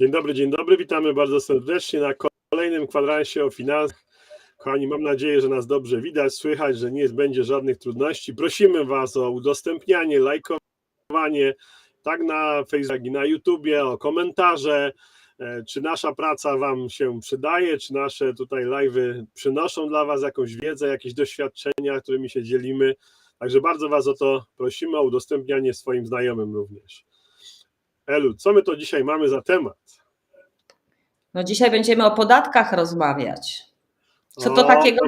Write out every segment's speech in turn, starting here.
Dzień dobry, dzień dobry. Witamy bardzo serdecznie na kolejnym kwadransie o finansach. Kochani, mam nadzieję, że nas dobrze widać, słychać, że nie będzie żadnych trudności. Prosimy Was o udostępnianie, lajkowanie, tak na Facebooku, jak i na YouTubie, o komentarze, e, czy nasza praca Wam się przydaje, czy nasze tutaj live'y przynoszą dla Was jakąś wiedzę, jakieś doświadczenia, którymi się dzielimy. Także bardzo Was o to prosimy, o udostępnianie swoim znajomym również. Elu, co my to dzisiaj mamy za temat? No dzisiaj będziemy o podatkach rozmawiać. Co to O, takiego,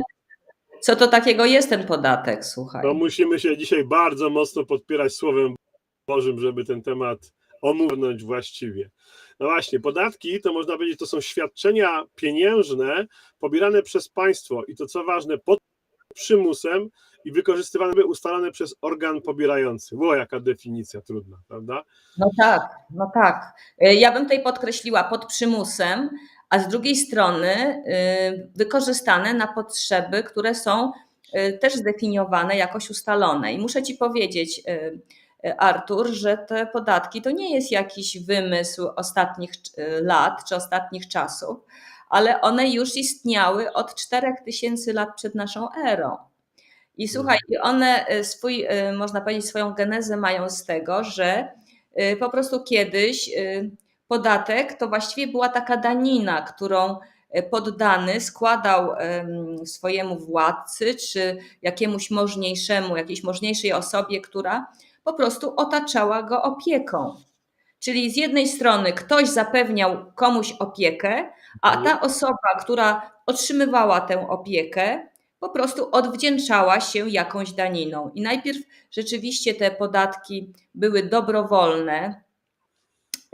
co to takiego jest ten podatek, słuchaj. To musimy się dzisiaj bardzo mocno podpierać Słowem Bożym, żeby ten temat omówić właściwie. No właśnie, podatki to można powiedzieć, to są świadczenia pieniężne pobierane przez państwo i to co ważne, pod przymusem i wykorzystywane, ustalane przez organ pobierający. Było jaka definicja trudna, prawda? No tak, no tak. Y, Ja bym tutaj podkreśliła pod przymusem, a z drugiej strony y, wykorzystane na potrzeby, które są y, też zdefiniowane, jakoś ustalone. I muszę Ci powiedzieć, y, Artur, że te podatki to nie jest jakiś wymysł ostatnich lat czy ostatnich czasów, ale one już istniały od 4000 lat przed naszą erą. I słuchaj, i one y, swój, y, można powiedzieć, swoją genezę mają z tego, że y, po prostu kiedyś podatek to właściwie była taka danina, którą poddany składał em, swojemu władcy czy jakiemuś możniejszemu, jakiejś możniejszej osobie, która po prostu otaczała go opieką. Czyli z jednej strony ktoś zapewniał komuś opiekę, a ta osoba, która otrzymywała tę opiekę, po prostu odwdzięczała się jakąś daniną. I najpierw rzeczywiście te podatki były dobrowolne,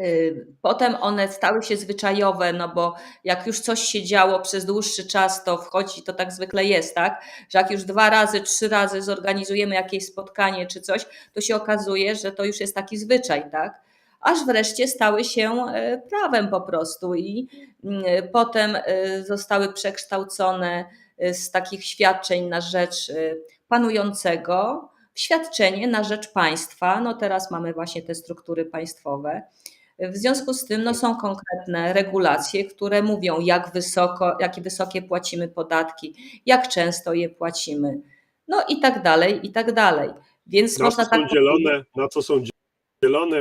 y, potem one stały się zwyczajowe, no bo jak już coś się działo przez dłuższy czas, to wchodzi, to tak zwykle jest, tak, że jak już dwa razy, trzy razy zorganizujemy jakieś spotkanie czy coś, to się okazuje, że to już jest taki zwyczaj, tak, aż wreszcie stały się e, prawem po prostu i mm, potem e, zostały przekształcone e, z takich świadczeń na rzecz e, panującego w świadczenie na rzecz państwa. No teraz mamy właśnie te struktury państwowe. W związku z tym no, są konkretne regulacje, które mówią, jak wysoko, jakie wysokie płacimy podatki, jak często je płacimy, no i tak dalej, i tak dalej. Więc Na można co są tak dzielone, na co są dzielone,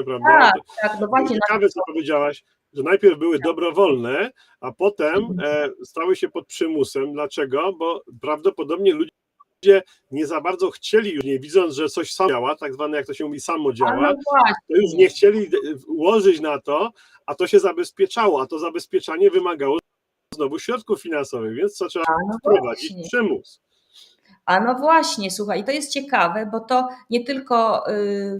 prawda? Tak, tak, no właśnie. ciekawe, co powiedziałaś, że najpierw były dobrowolne, a potem e, stały się pod przymusem. Dlaczego? Bo prawdopodobnie ludzie nie za bardzo chcieli już, nie widząc, że coś samo działa, tak zwane, jak to się mówi, samo działa, no to już nie chcieli e, ułożyć na to, a to się zabezpieczało, a to zabezpieczanie wymagało znowu środków finansowych, więc co trzeba no wprowadzić? właśnie. Przymus. A no właśnie, słuchaj, to jest ciekawe, bo to nie tylko y,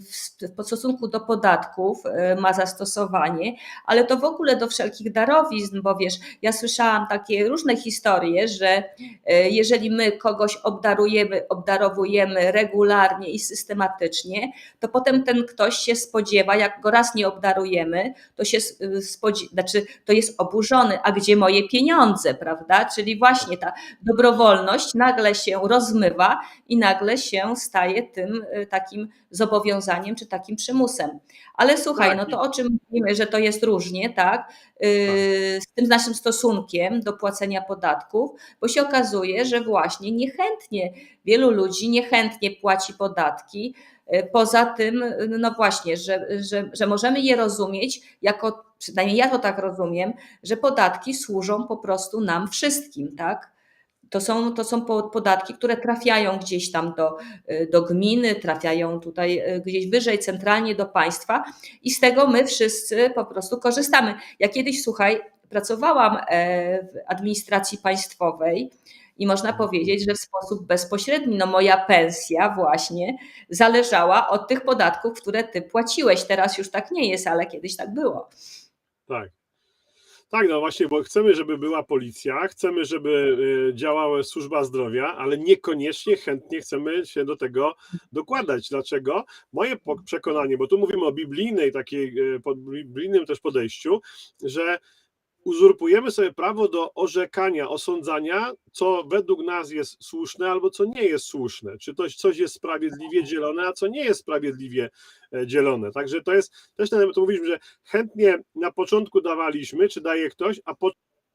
w stosunku do podatków y, ma zastosowanie, ale to w ogóle do wszelkich darowizn, bo wiesz, ja słyszałam takie różne historie, że y, jeżeli my kogoś obdarujemy, obdarowujemy regularnie i systematycznie, to potem ten ktoś się spodziewa, jak go raz nie obdarujemy, to się znaczy to jest oburzony, a gdzie moje pieniądze, prawda? Czyli właśnie ta dobrowolność nagle się rozmywa i nagle się staje tym y, takim zobowiązaniem czy takim przymusem. Ale słuchaj, Tak, no to o czym mówimy, że to jest różnie, tak? Y, Z tym naszym stosunkiem do płacenia podatków, bo się okazuje, że właśnie niechętnie, wielu ludzi niechętnie płaci podatki. Y, Poza tym, no właśnie, że, że, że możemy je rozumieć jako, przynajmniej ja to tak rozumiem, że podatki służą po prostu nam wszystkim, tak? To są, to są po- podatki, które trafiają gdzieś tam do, y, do gminy, trafiają tutaj y, gdzieś wyżej, centralnie do państwa i z tego my wszyscy po prostu korzystamy. Ja kiedyś, słuchaj, pracowałam e, w administracji państwowej i można powiedzieć, że w sposób bezpośredni, no moja pensja właśnie zależała od tych podatków, które ty płaciłeś. Teraz już tak nie jest, ale kiedyś tak było. Tak. Tak, no właśnie, bo chcemy, żeby była policja, chcemy, żeby y, działała służba zdrowia, ale niekoniecznie chętnie chcemy się do tego dokładać. Dlaczego? Moje przekonanie, bo tu mówimy o biblijnej takiej, y, biblijnym też podejściu, że uzurpujemy sobie prawo do orzekania, osądzania, co według nas jest słuszne albo co nie jest słuszne. Czy to coś jest sprawiedliwie dzielone, a co nie jest sprawiedliwie e, dzielone. Także to jest też ten to mówiliśmy, że chętnie na początku dawaliśmy, czy daje ktoś, a po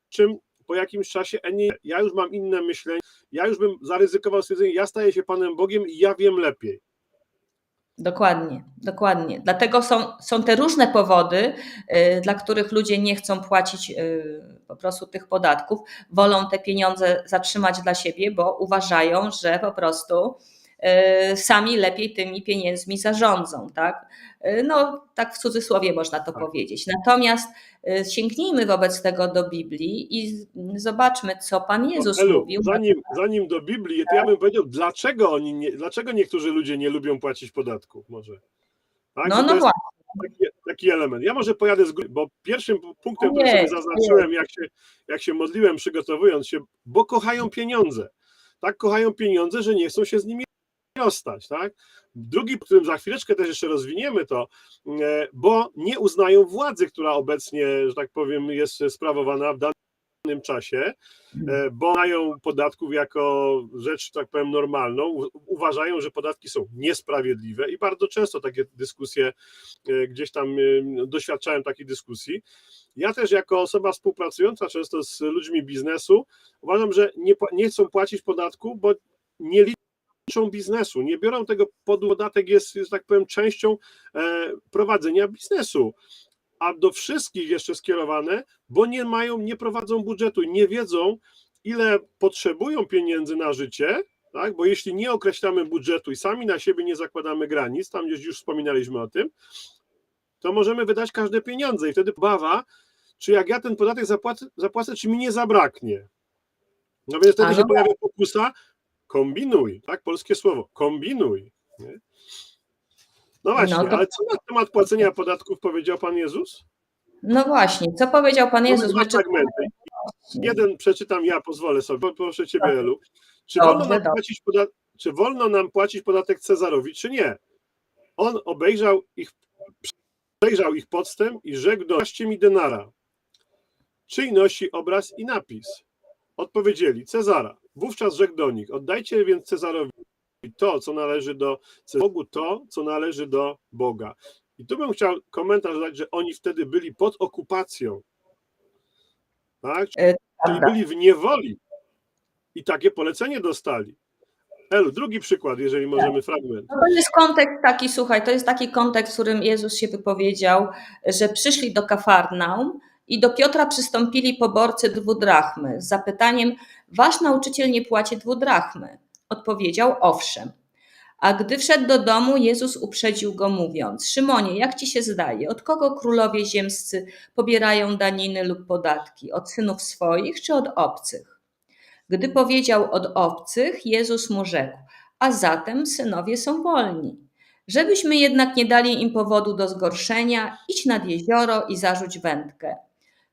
czym po jakimś czasie, e ja już mam inne myślenie, ja już bym zaryzykował stwierdzenie, ja staję się Panem Bogiem i ja wiem lepiej. Dokładnie, dokładnie. Dlatego są, są te różne powody, y, dla których ludzie nie chcą płacić y, po prostu tych podatków, wolą te pieniądze zatrzymać dla siebie, bo uważają, że po prostu sami lepiej tymi pieniędzmi zarządzą, tak? Y, No, tak w cudzysłowie można to Tak. powiedzieć. Natomiast y, sięgnijmy wobec tego do Biblii i zobaczmy, co Pan Jezus Elu, mówił. zanim, zanim do Biblii, to ja bym powiedział, dlaczego oni nie, dlaczego niektórzy ludzie nie lubią płacić podatków może? Tak? No, no właśnie. taki, taki element. Ja może pojadę z góry, bo pierwszym punktem, który sobie zaznaczyłem, jak się, jak się modliłem, przygotowując się, bo kochają pieniądze. Tak, kochają pieniądze, że nie chcą się z nimi rozstać, tak? Drugi, którym za chwileczkę też jeszcze rozwiniemy to, e, bo nie uznają władzy, która obecnie, że tak powiem, jest sprawowana w danym czasie, e, bo mają podatków jako rzecz, tak powiem, normalną. Uważają, że podatki są niesprawiedliwe i bardzo często takie dyskusje e, gdzieś tam doświadczałem takiej dyskusji. Ja też jako osoba współpracująca często z ludźmi biznesu uważam, że nie, nie chcą płacić podatku, bo nie liczą biznesu, nie biorą tego pod podatek jest, jest tak powiem częścią e, prowadzenia biznesu. A do wszystkich jeszcze skierowane, bo nie mają, nie prowadzą budżetu, nie wiedzą, ile potrzebują pieniędzy na życie, tak? bo jeśli nie określamy budżetu i sami na siebie nie zakładamy granic, tam gdzieś już wspominaliśmy o tym, to możemy wydać każde pieniądze i wtedy bawa, czy jak ja ten podatek zapłacę, zapłacę czy mi nie zabraknie. No więc wtedy się pojawia pokusa, kombinuj, tak, polskie słowo, kombinuj. Nie? No właśnie, No to- ale co na temat płacenia podatków powiedział Pan Jezus? No właśnie, co powiedział Pan Jezus? dwa fragmenty. Jeden przeczytam ja, pozwolę sobie, proszę Ciebie, Tak. Elu. Czy Dobrze, wolno, nam płacić poda- czy wolno nam płacić podatek Cezarowi, czy nie? On obejrzał ich, przejrzał ich podstęp i rzekł do "Dajcie mi denara. Czyj nosi obraz i napis? Odpowiedzieli, Cezara. Wówczas rzekł do nich, oddajcie więc Cezarowi to, co należy do Bogu to, co należy do Boga. I tu bym chciał komentarz dać, że oni wtedy byli pod okupacją. Tak? Czyli Prawda. byli w niewoli i takie polecenie dostali. Elu, drugi przykład, jeżeli możemy fragment. No to jest kontekst taki, słuchaj, to jest taki kontekst, w którym Jezus się wypowiedział, że przyszli do Kafarnaum i do Piotra przystąpili poborcy dwudrachmy z zapytaniem, wasz nauczyciel nie płaci dwudrachmy. Odpowiedział, owszem. A gdy wszedł do domu, Jezus uprzedził go mówiąc, Szymonie, jak ci się zdaje, od kogo królowie ziemscy pobierają daniny lub podatki? Od synów swoich czy od obcych? Gdy powiedział od obcych, Jezus mu rzekł, a zatem synowie są wolni. Żebyśmy jednak nie dali im powodu do zgorszenia, idź nad jezioro i zarzuć wędkę.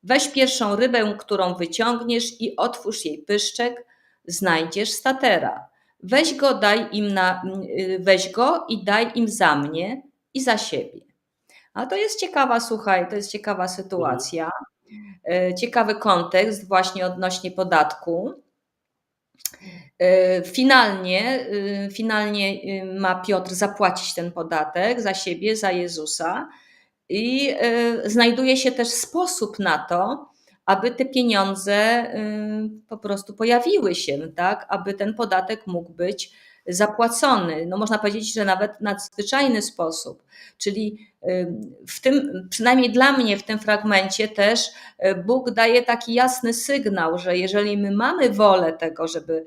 Weź pierwszą rybę, którą wyciągniesz i otwórz jej pyszczek, znajdziesz statera. Weź go, daj im na, y, weź go i daj im za mnie i za siebie. A to jest ciekawa, słuchaj, to jest ciekawa sytuacja. Y, Ciekawy kontekst właśnie odnośnie podatku. Y, Finalnie, finalnie ma Piotr zapłacić ten podatek za siebie, za Jezusa i y, znajduje się też sposób na to, aby te pieniądze y, po prostu pojawiły się, tak, aby ten podatek mógł być zapłacony. No można powiedzieć, że nawet nadzwyczajny sposób. Czyli y, w tym, przynajmniej dla mnie w tym fragmencie też Bóg daje taki jasny sygnał, że jeżeli my mamy wolę tego, żeby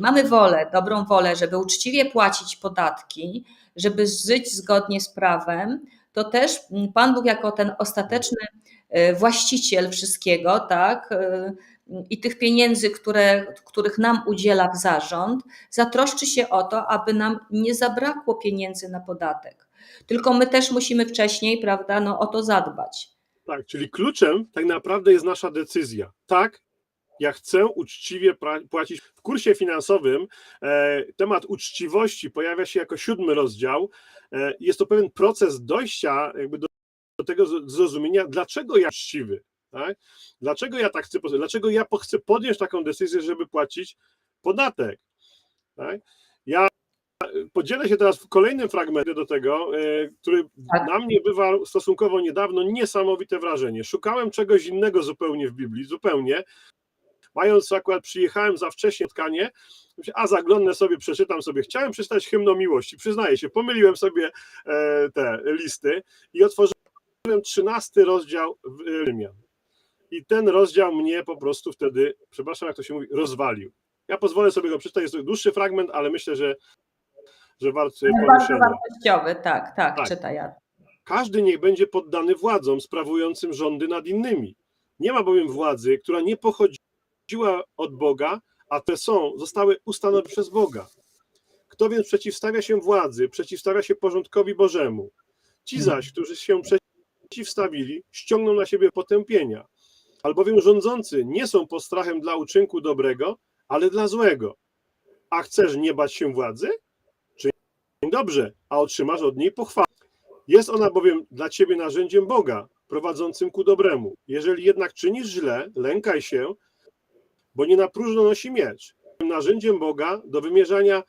mamy wolę, dobrą wolę, żeby uczciwie płacić podatki, żeby żyć zgodnie z prawem, to też Pan Bóg jako ten ostateczny y, właściciel wszystkiego, tak, y, i tych pieniędzy, które, których nam udziela w zarząd, zatroszczy się o to, aby nam nie zabrakło pieniędzy na podatek. Tylko my też musimy wcześniej, prawda, no, o to zadbać. Tak, czyli kluczem tak naprawdę jest nasza decyzja. Tak, ja chcę uczciwie płacić. W kursie finansowym e, temat uczciwości pojawia się jako siódmy rozdział. E, jest to pewien proces dojścia jakby do, do tego zrozumienia, dlaczego ja uczciwy. Tak? Dlaczego ja tak chcę, dlaczego ja chcę podjąć taką decyzję, żeby płacić podatek? Tak? Ja podzielę się teraz w kolejnym fragmencie do tego, e, który Tak. na mnie wywarł stosunkowo niedawno niesamowite wrażenie. Szukałem czegoś innego zupełnie w Biblii, zupełnie. Mając akurat, przyjechałem za wcześnie spotkanie, a zaglądnę sobie, przeczytam sobie. Chciałem przeczytać hymn o miłości, przyznaję się, pomyliłem sobie e, te listy i otworzyłem 13 rozdział w Rzymian. I ten rozdział mnie po prostu wtedy, przepraszam, jak to się mówi, rozwalił. Ja pozwolę sobie go przeczytać, jest to dłuższy fragment, ale myślę, że, że wart Jest bardzo wartościowy, tak, tak, Tak. czytaj. ja. Każdy niech będzie poddany władzom sprawującym rządy nad innymi. Nie ma bowiem władzy, która nie pochodziła od Boga, a te są, zostały ustanowione przez Boga. Kto więc przeciwstawia się władzy, przeciwstawia się porządkowi Bożemu. Ci zaś, którzy się przeciwstawili, ściągną na siebie potępienia. Albowiem rządzący nie są postrachem dla uczynku dobrego, ale dla złego. A chcesz nie bać się władzy? Czyń dobrze, a otrzymasz od niej pochwałę. Jest ona bowiem dla ciebie narzędziem Boga, prowadzącym ku dobremu. Jeżeli jednak czynisz źle, lękaj się, bo nie na próżno nosi miecz. Narzędziem Boga do wymierzania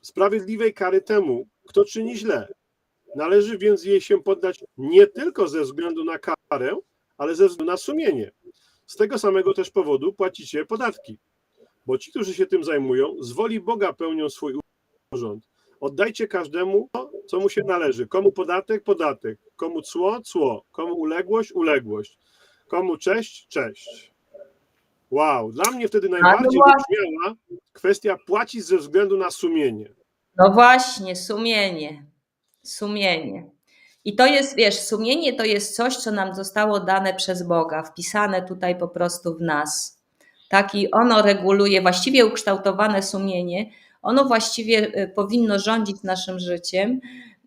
sprawiedliwej kary temu, kto czyni źle. Należy więc jej się poddać nie tylko ze względu na karę, ale ze względu na sumienie. Z tego samego też powodu płacicie podatki, bo ci, którzy się tym zajmują, z woli Boga pełnią swój urząd. Oddajcie każdemu to, co mu się należy. Komu podatek, podatek. Komu cło, cło. Komu uległość, uległość. Komu cześć, cześć. Wow, dla mnie wtedy najbardziej wybrzmiała kwestia płacić ze względu na sumienie. No właśnie, sumienie. Sumienie. I to jest, wiesz, sumienie to jest coś, co nam zostało dane przez Boga, wpisane tutaj po prostu w nas. Tak, i ono reguluje, właściwie ukształtowane sumienie, ono właściwie y, powinno rządzić naszym życiem.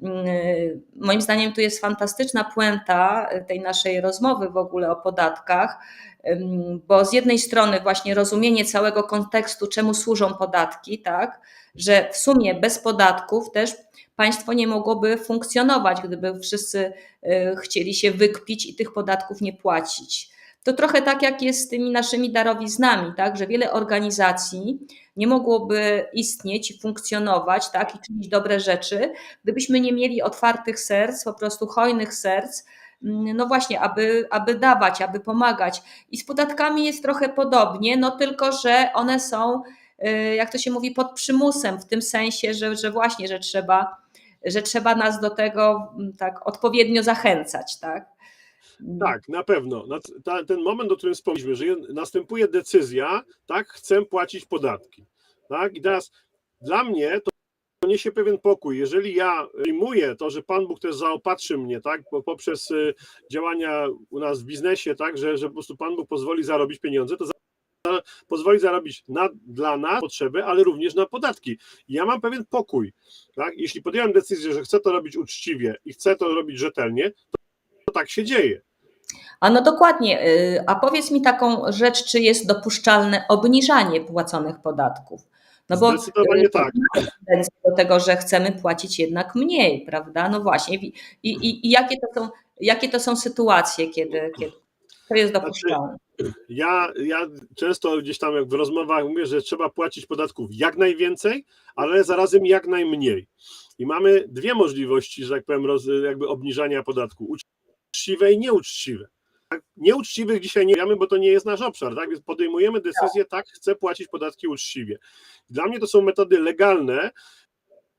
Y, Moim zdaniem tu jest fantastyczna puenta y, tej naszej rozmowy w ogóle o podatkach, bo z jednej strony właśnie rozumienie całego kontekstu, czemu służą podatki, tak, że w sumie bez podatków też państwo nie mogłoby funkcjonować, gdyby wszyscy y, chcieli się wykpić i tych podatków nie płacić. To trochę tak jak jest z tymi naszymi darowiznami, tak, że wiele organizacji nie mogłoby istnieć i funkcjonować, tak, i czynić dobre rzeczy, gdybyśmy nie mieli otwartych serc, po prostu hojnych serc, no właśnie, aby, aby dawać, aby pomagać. I z podatkami jest trochę podobnie, no tylko, że one są, y, jak to się mówi, pod przymusem, w tym sensie, że, że właśnie, że trzeba, że trzeba nas do tego mm, tak odpowiednio zachęcać, tak? Tak, na pewno. Ten moment, o którym wspomnieliśmy, że następuje decyzja, tak, chcę płacić podatki. Tak? I teraz dla mnie to niesie pewien pokój. Jeżeli ja przyjmuję to, że Pan Bóg też zaopatrzy mnie, tak, po- poprzez y, działania u nas w biznesie, tak, że, że po prostu Pan Bóg pozwoli zarobić pieniądze, to pozwoli zarobić na, dla nas potrzeby, ale również na podatki. Ja mam pewien pokój. Tak? Jeśli podjąłem decyzję, że chcę to robić uczciwie i chcę to robić rzetelnie, to, to tak się dzieje. A no dokładnie. y, A powiedz mi taką rzecz, czy jest dopuszczalne obniżanie płaconych podatków? No bo Zdecydowanie y, tak. do tego, że chcemy płacić jednak mniej, prawda? No właśnie. I, i, i jakie, to są, jakie to są sytuacje, kiedy, kiedy to jest Znaczy, dopuszczalne? Ja, ja często gdzieś tam jak w rozmowach mówię, że trzeba płacić podatków jak najwięcej, ale zarazem jak najmniej. I mamy dwie możliwości, że tak powiem, roz, jakby obniżania podatku. Uczciwe i nieuczciwe. Tak? Nieuczciwych dzisiaj nie wiemy, bo to nie jest nasz obszar, tak? Więc podejmujemy decyzję, tak, chcę płacić podatki uczciwie. Dla mnie to są metody legalne,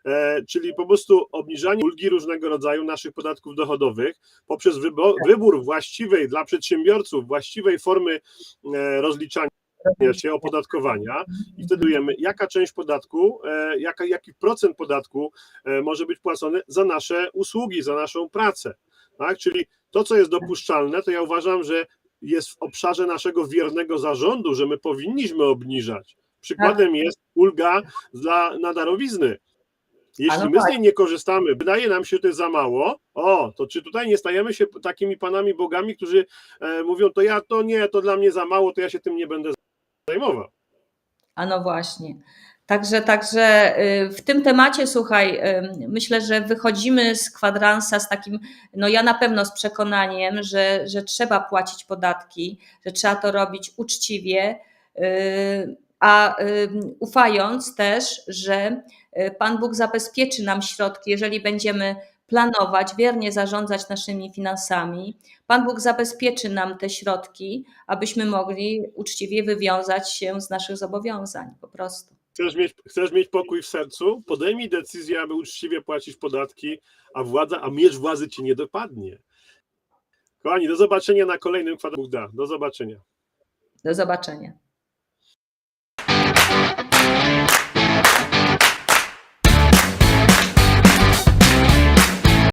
e, czyli po prostu obniżanie ulgi różnego rodzaju naszych podatków dochodowych poprzez wybo- wybór właściwej dla przedsiębiorców, właściwej formy e, rozliczania się opodatkowania i wtedy wiemy, jaka część podatku, e, jaka, jaki procent podatku może być płacony za nasze usługi, za naszą pracę. Tak? Czyli to, co jest dopuszczalne, to ja uważam, że jest w obszarze naszego wiernego zarządu, że my powinniśmy obniżać. Przykładem jest ulga dla, na darowizny. Jeśli no my z tak. niej nie korzystamy, wydaje nam się, że to jest za mało, o, to czy tutaj nie stajemy się takimi panami bogami, którzy e, mówią, to ja to nie, to dla mnie za mało, to ja się tym nie będę zajmował. A no właśnie. Także, także y, w tym temacie, słuchaj, y, myślę, że wychodzimy z kwadransa z takim, no ja na pewno z przekonaniem, że, że trzeba płacić podatki, że trzeba to robić uczciwie, y, a ufając też, że Pan Bóg zabezpieczy nam środki, jeżeli będziemy planować, wiernie zarządzać naszymi finansami. Pan Bóg zabezpieczy nam te środki, abyśmy mogli uczciwie wywiązać się z naszych zobowiązań po prostu. Chcesz mieć, chcesz mieć pokój w sercu? Podejmij decyzję, aby uczciwie płacić podatki, a władza, a miecz władzy cię nie dopadnie. Kochani, do zobaczenia na kolejnym kwadracie. Do zobaczenia. Do zobaczenia.